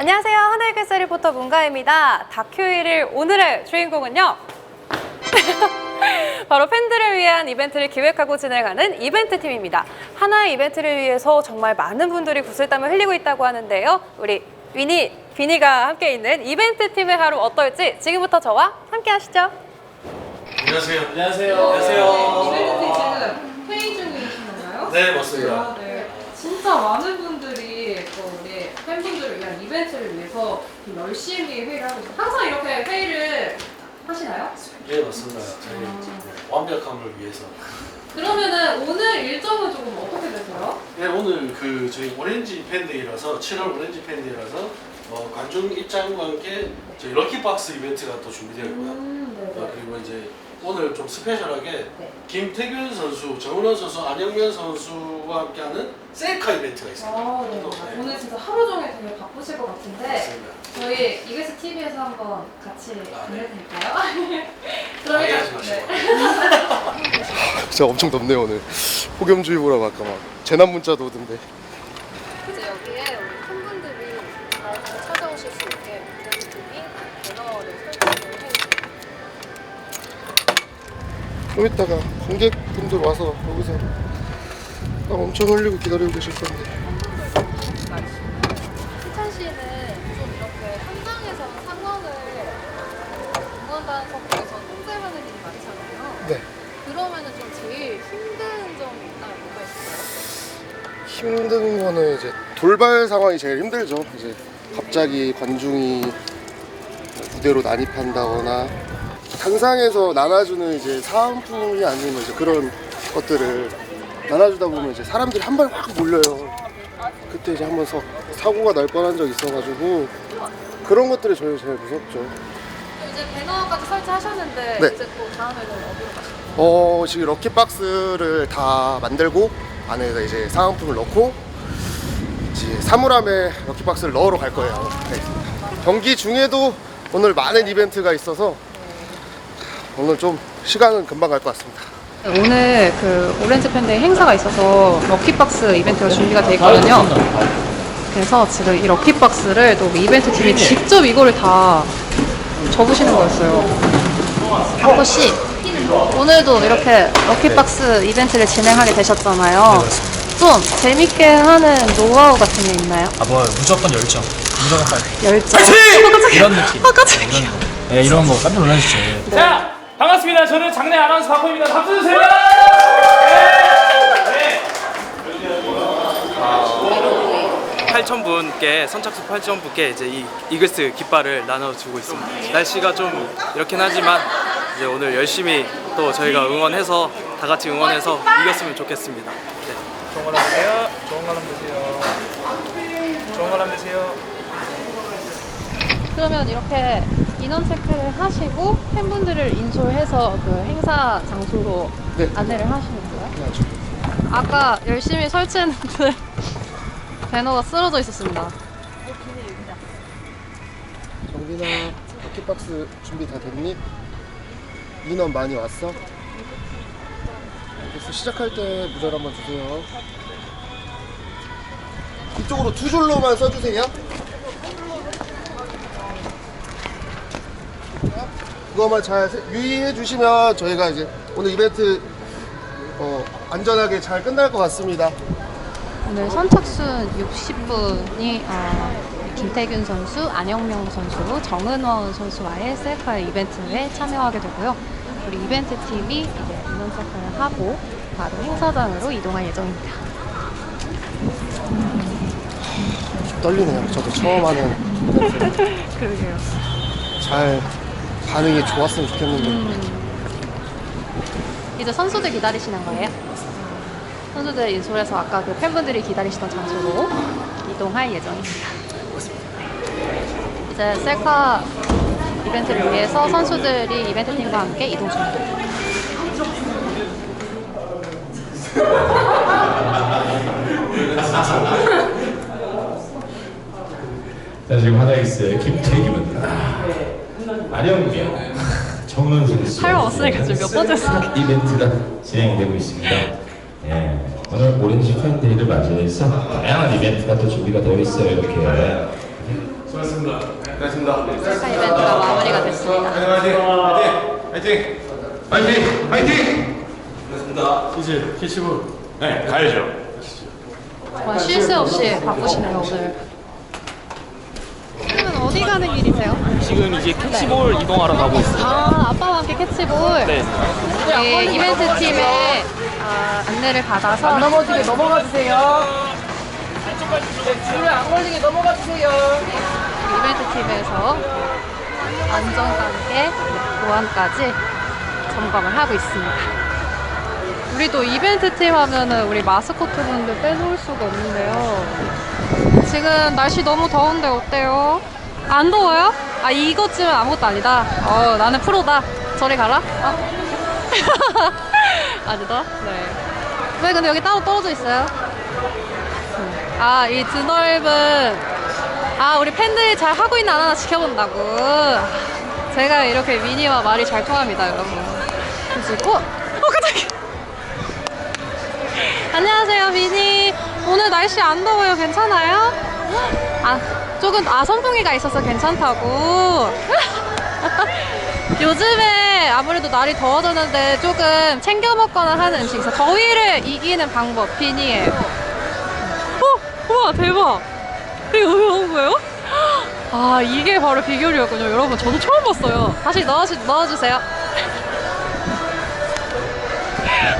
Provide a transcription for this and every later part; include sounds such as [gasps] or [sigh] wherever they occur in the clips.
안녕하세요. 하늘글쎄 리포터 문가입니다. 다큐 1일 오늘의 주인공은요. [laughs] 바로 팬들을 위한 이벤트를 기획하고 진행하는 이벤트 팀입니다. 하나의 이벤트를 위해서 정말 많은 분들이 구슬땀을 흘리고 있다고 하는데요. 우리 위니, 비니가 함께 있는 이벤트 팀의 하루 어떨지 지금부터 저와 함께 하시죠. 안녕하세요. 안녕하세요. 안녕하세요. 이벤트 지금 회의 중이신 건가요? 네, 맞습니다. 아, 네. 진짜 많은 분들이 또 우리 팬분들을 위한 이벤트를 위해서 열심히 회의를 하고 있어요. 항상 이렇게 회의를 하시나요? 네, 맞습니다. 저희 완벽함을 위해서. 그러면은 오늘 일정은 조금 어떻게 되세요? 네, 오늘 그 저희 오렌지 팬데이라서 7월 오렌지 팬데이라서 어, 관중 입장과 함께 저희 럭키박스 이벤트가 또 준비되어 있고요. 음, 어, 네네. 그리고 이제 오늘 좀 스페셜하게 네. 김태균 선수, 정은원 선수, 안영면 선수와 함께하는 셀카 이벤트가 있습니다. 아, 네. 또, 네. 오늘 진짜 하루 종일 되게 바쁘실 것 같은데 맞습니다. 저희 이글스 TV에서 한번 같이 아, 네. 될까요? 방해하지 [laughs] 그러면 마시고. 네. [laughs] 진짜 엄청 덥네요 오늘. 폭염주의보라고 아까 막 재난 문자도 오던데. 좀 이따가 관객분들 와서 여기서 땀 엄청 흘리고 기다리고 계실 건데. 희찬 씨는 좀 이렇게 현장에서 상황을 응원단석에서 통제하는 일이 많잖아요. 네. 그러면은 좀 제일 힘든 점이 있다면 뭐가 있어요? 힘든 거는 이제 돌발 상황이 제일 힘들죠. 이제 갑자기 관중이 무대로 난입한다거나 당상에서 나눠주는 이제 사은품이 아니면 이제 그런 것들을 나눠주다 보면 이제 사람들이 한 번에 확 몰려요. 그때 이제 한번 서- 사고가 날 뻔한 적 있어가지고 그런 것들이 저희 제일 무섭죠. 이제 배너까지 설치하셨는데 네. 이제 또 다음에는 어디로 가시나요? 어 지금 럭키박스를 다 만들고 안에다 이제 사은품을 넣고 이제 사물함에 럭키박스를 넣으러 갈 거예요. 네. 경기 중에도 오늘 많은 이벤트가 있어서 오늘 좀 시간은 금방 갈 것 같습니다. 오늘 그 오렌지 팬데이 행사가 있어서 럭키박스 이벤트가 준비가 돼 있거든요. 그래서 지금 이 럭키박스를 또 이벤트 팀이 직접 이거를 다 접으시는 거였어요. 박호 씨, 오늘도 이렇게 럭키박스 이벤트를 진행하게 되셨잖아요. 좀 재밌게 하는 노하우 같은 게 있나요? 아, 뭐 무조건 열정. 무조건 빨리. 열정. 이런 느낌. 아, 깜짝이야. 이런 거. 네, 이런 거 깜짝 놀라시죠. 자, 반갑습니다. 저는 장래 아나운서 박호입니다. 박수 주세요. 8,000분께 선착순 8,000분께 이제 이 이글스 깃발을 나눠주고 있습니다. 날씨가 좀 이렇긴 하지만 이제 오늘 열심히 또 저희가 응원해서 다 같이 응원해서 이겼으면 좋겠습니다. 네. 좋은 걸 하세요. 좋은 걸 하세요. 좋은 걸 하세요. 그러면 이렇게 인원 체크를 하시고 팬분들을 인솔해서 그 행사 장소로 네. 안내를 하시는 거예요? 아까 열심히 설치했는데 배너가 쓰러져 있었습니다. 정빈아 럭키박스 준비 다 됐니? 인원 많이 왔어? 그래서 시작할 때 무절 한번 주세요. 이쪽으로 두 줄로만 써주세요. 그거만 잘 세- 유의해 주시면 저희가 이제 오늘 이벤트 어, 안전하게 잘 끝날 것 같습니다. 오늘 선착순 60분이 어, 김태균 선수, 안영명 선수, 정은원 선수와의 셀카 이벤트에 참여하게 되고요. 우리 이벤트 팀이 이제 인원 체크를 하고 바로 행사장으로 이동할 예정입니다. 좀 떨리네요. 저도 처음 하는 [laughs] 그러게요. 잘 반응이 좋았으면 좋겠는데 이제 선수들 기다리시는 거예요? 선수들 인솔해서 아까 그 팬분들이 기다리시던 장소로 이동할 예정입니다. 이제 셀카 이벤트를 위해서 선수들이 이벤트 팀과 함께 이동 중입니다. 자 지금 하나이스의 김태 균 안영명 정은 선수 할말 없으니까 지금 몇 번째 쓰는 이벤트가 진행되고 있습니다. 예, 오늘 오렌지 팬데이를 맞이해서 다양한 이벤트가 또 준비가 되어 있어요. 이렇게. 셀카 이벤트가 마무리가 됐습니다. 이제 캐치볼. 네, 가야죠. 정말 쉴새 없이 바쁘시네요 오늘. 어디 가는 길이세요? 지금 이제 캐치볼 이동하러 가고 있어요. 아 아빠와 함께 캐치볼. 네. 네, 이벤트 팀의 아, 안내를 받아서 넘어지게 넘어가 주세요. 줄에 안 걸리게 넘어가 주세요. 이벤트 팀에서 안전과 함께 보안까지 점검을 하고 있습니다. 우리도 이벤트 팀 하면은 우리 마스코트 분들 빼놓을 수가 없는데요. 지금 날씨 너무 더운데 어때요? 안 더워요? 아 이것 쯤은 아무것도 아니다. 어 나는 프로다. 저리 가라. 어? [laughs] 아니다. 네. 왜 근데 여기 따로 떨어져 있어요? 아 이 드넓은 아 우리 팬들이 잘 하고 있나 안 하나 지켜본다고 제가 이렇게 미니와 말이 잘 통합니다 여러분 그리고 어 깜짝이야 [laughs] 안녕하세요 미니 오늘 날씨 안 더워요 괜찮아요? 아 조금 아 선풍기가 있어서 괜찮다고. [laughs] 요즘에 아무래도 날이 더워졌는데 조금 챙겨 먹거나 하는 음식 있어 더위를 이기는 방법 비니예요. 어? 우와 대박. 이거 여기 나온 거예요? [gasps] 아 이게 바로 비결이었군요. 여러분 저도 처음 봤어요. 다시 넣어주, 넣어주세요. [laughs]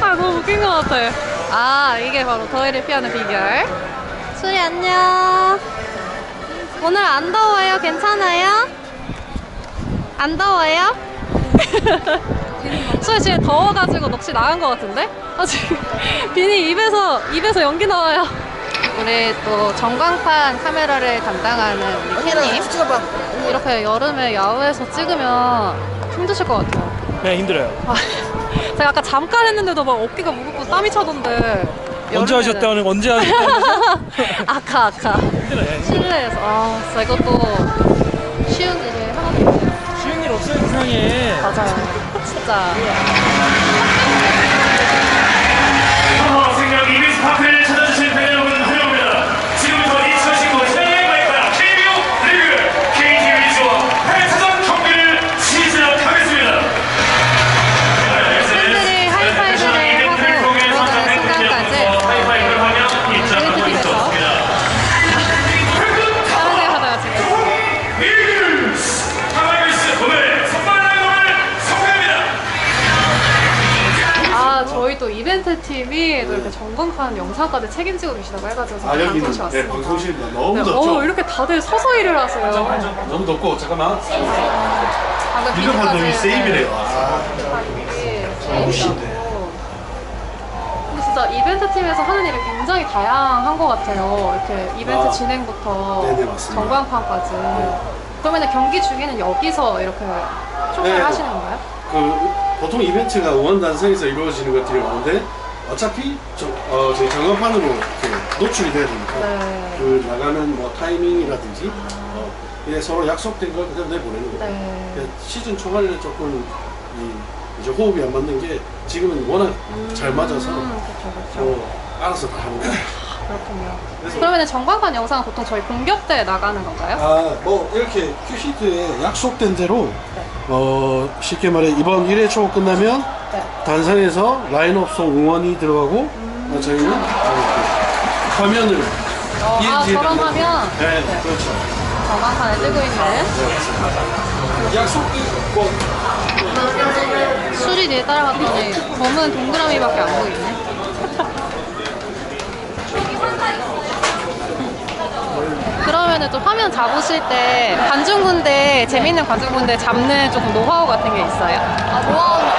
아 너무 웃긴 것 같아 아 이게 바로 더위를 피하는 비결. 수리 안녕 오늘 안 더워요? 괜찮아요? 안 더워요? [laughs] 수리 지금 더워가지고 넋이 나간 것 같은데? 아 지금 [laughs] 비니 입에서 입에서 연기 나와요 우리 또 전광판 카메라를 담당하는 우리 팬님 이렇게 여름에 야외에서 찍으면 힘드실 것 같아요 네, 힘들어요. 아, [laughs] 제가 아까 잠깐 했는데도 막 어깨가 무겁고 땀이 차던데 언제 하셨다는 언제 하셨다는 [laughs] 아까 힘들어요. 실내에서. 아 진짜 이것도 쉬운 일이 하나도 없네요 쉬운 일 없어요, 세상에. 맞아요. 진짜 또 이벤트 팀이 또 이렇게 전광판 영상까지 책임지고 계시다고 해가지고 아 여기는 방송실 네, 왔습니다. 방송실입니다. 너무 네, 덥죠? 어 이렇게 다들 서서 일을 하세요. 너무 덥고 잠깐만. 방금 비디오까지. 아, 네, 멋있네. 근데 진짜 이벤트 팀에서 하는 일이 굉장히 다양한 것 같아요. 이렇게 이벤트 아, 진행부터 네네, 맞습니다. 전광판까지. 그러면 경기 중에는 여기서 이렇게 총괄 네. 하시는 건가요? 그 보통 이벤트가 응원 단상에서 이루어지는 것들이 많은데 어차피 저, 어, 저희 전광판으로 이렇게 노출이 돼야 되니까 네. 그 나가는 뭐 타이밍이라든지 어, 이게 서로 약속된 걸 그냥 내보내는 거예요. 네. 그러니까 시즌 초반에는 조금 이, 이제 호흡이 안 맞는 게 지금은 워낙 잘 맞아서 음, 그렇죠, 그렇죠. 어, 알아서 다 하는 거예요. 그렇군요. 그래서 그러면 전광판 영상은 보통 저희 공격 때 나가는 건가요? 아, 뭐 이렇게 큐시트에 약속된 대로 어, 쉽게 말해 이번 1회 초 끝나면 네. 단상에서 라인업송 응원이 들어가고 어, 저희는 이렇게 화면을 아, ENG 에다 저런. 화면? 네, 네. 그렇죠. 전광판에 뜨고 있는 약속된 뭐 수리 뒤에 따라갔더니 검은 동그라미밖에 안 보이네. 그러면은 좀 화면 잡으실 때 관중분들 재밌는 관중분들 잡는 조금 노하우 같은 게 있어요. 아, 노하우 그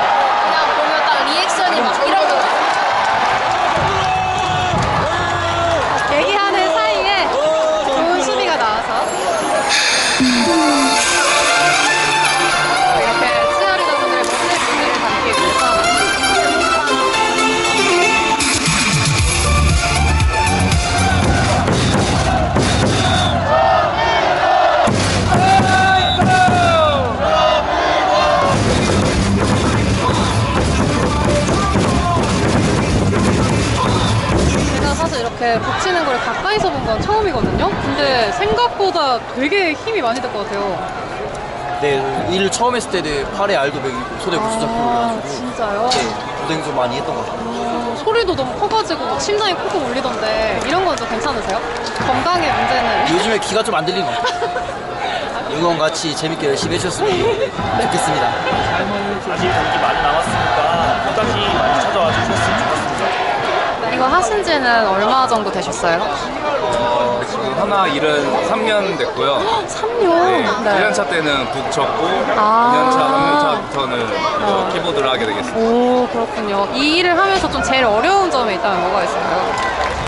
이렇게 붙이는 걸 가까이서 본 건 처음이거든요. 근데 생각보다 되게 힘이 많이 들 것 같아요. 네, 일 처음 했을 때 팔에 알도 매기고 손에 구수 잡고 아, 그래가지고 진짜요? 네, 고생 좀 많이 했던 것 같아요. 어, 소리도 너무 커가지고 막 심장이 콕콕 울리던데 이런 건 좀 괜찮으세요? 건강의 문제는 [laughs] 요즘에 귀가 좀 안 들리는 것 같아요. [laughs] 응원 같이 재밌게 열심히 해주셨으면 좋겠습니다. 아직 경기 많이 남았으니까 끝까지 많이 찾아와 주셨으면 좋겠습니다. 이거 하신 지는 얼마 정도 되셨어요? 지금 하나 일은 3년 됐고요. 3년? 네. 1년차 때는 북 쳤고 아. 2년차, 3년차부터는 키보드를 하게 되겠습니다. 오 그렇군요. 이 일을 하면서 좀 제일 어려운 점이 있다면 뭐가 있을까요?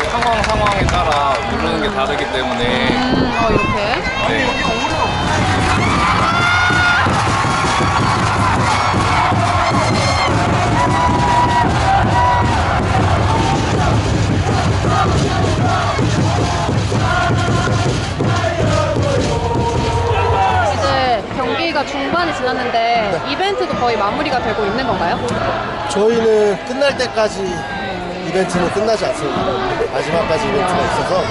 상황 상황에 따라 누르는 게 다르기 때문에 음, 어 이렇게. 네. 중반이 지났는데 이벤트도 거의 마무리가 되고 있는 건가요? 저희는 끝날 때까지 이벤트는 끝나지 않습니다. 마지막까지 이벤트가 있어서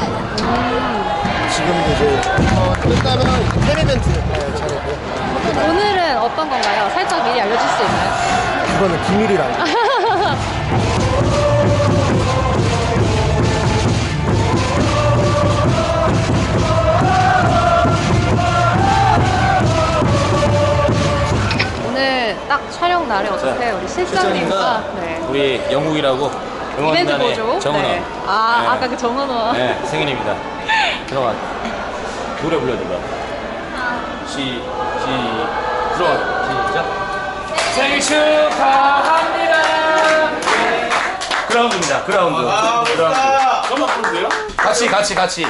지금도 이제 어, 끝나면 팬 이벤트 네, 차례고요. 오늘은 어떤 건가요? 살짝 미리 알려줄 수 있나요? 그거는 비밀이라고. [laughs] 촬영 날에 어떻게 우리 실장님과 네. 우리 영국이라고 이벤트 보조. 네. 아 아까 그 정은호. 네, 생일입니다. [laughs] 들어가. 노래 불러줘봐. 시, 시, 들어가. 시작. 생일 축하합니다. 그라운드입니다. 그라운드. 그라운드. 같이, 같이, 같이.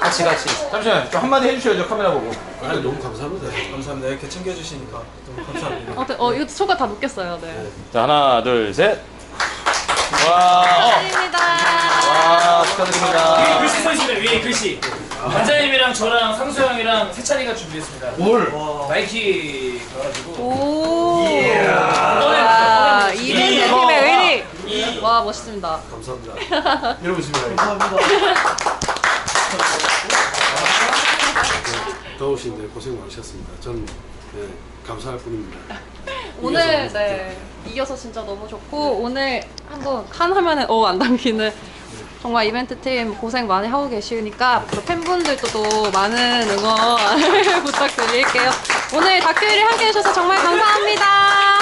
같이, 같이. 잠시만요. 좀 한마디 해주셔야죠. 카메라 보고. 아니 너무 감사합니다. 감사합니다. 이렇게 챙겨주시니까 너무 감사합니다. 어, 네. 어 이거 초가 다 묶였어요. 네. 자, 하나, 둘, 셋. 와, 어. 축하드립니다. 와, 축하드립니다. 글씨 써 있습니다. 위에 글씨. 반장님이랑 저랑 상수 형이랑 세찬이가 준비했습니다. 뭘? 나이키 가가지고 오. 꺼내주세요. 와, 이벤트 팀의 의리. 와 멋있습니다. 감사합니다. 여러분 집에 더우신데 고생 많으셨습니다. 전 네, 감사할 뿐입니다. 오늘 네 이겨서 진짜 너무 좋고 오늘 한번 칸 하면은 어안 당기는 정말 이벤트 팀 고생 많이 하고 계시니까 앞으로 팬분들도 또 많은 응원 [laughs] 부탁드릴게요. 오늘 다큐 1위 함께 해주셔서 정말 감사합니다.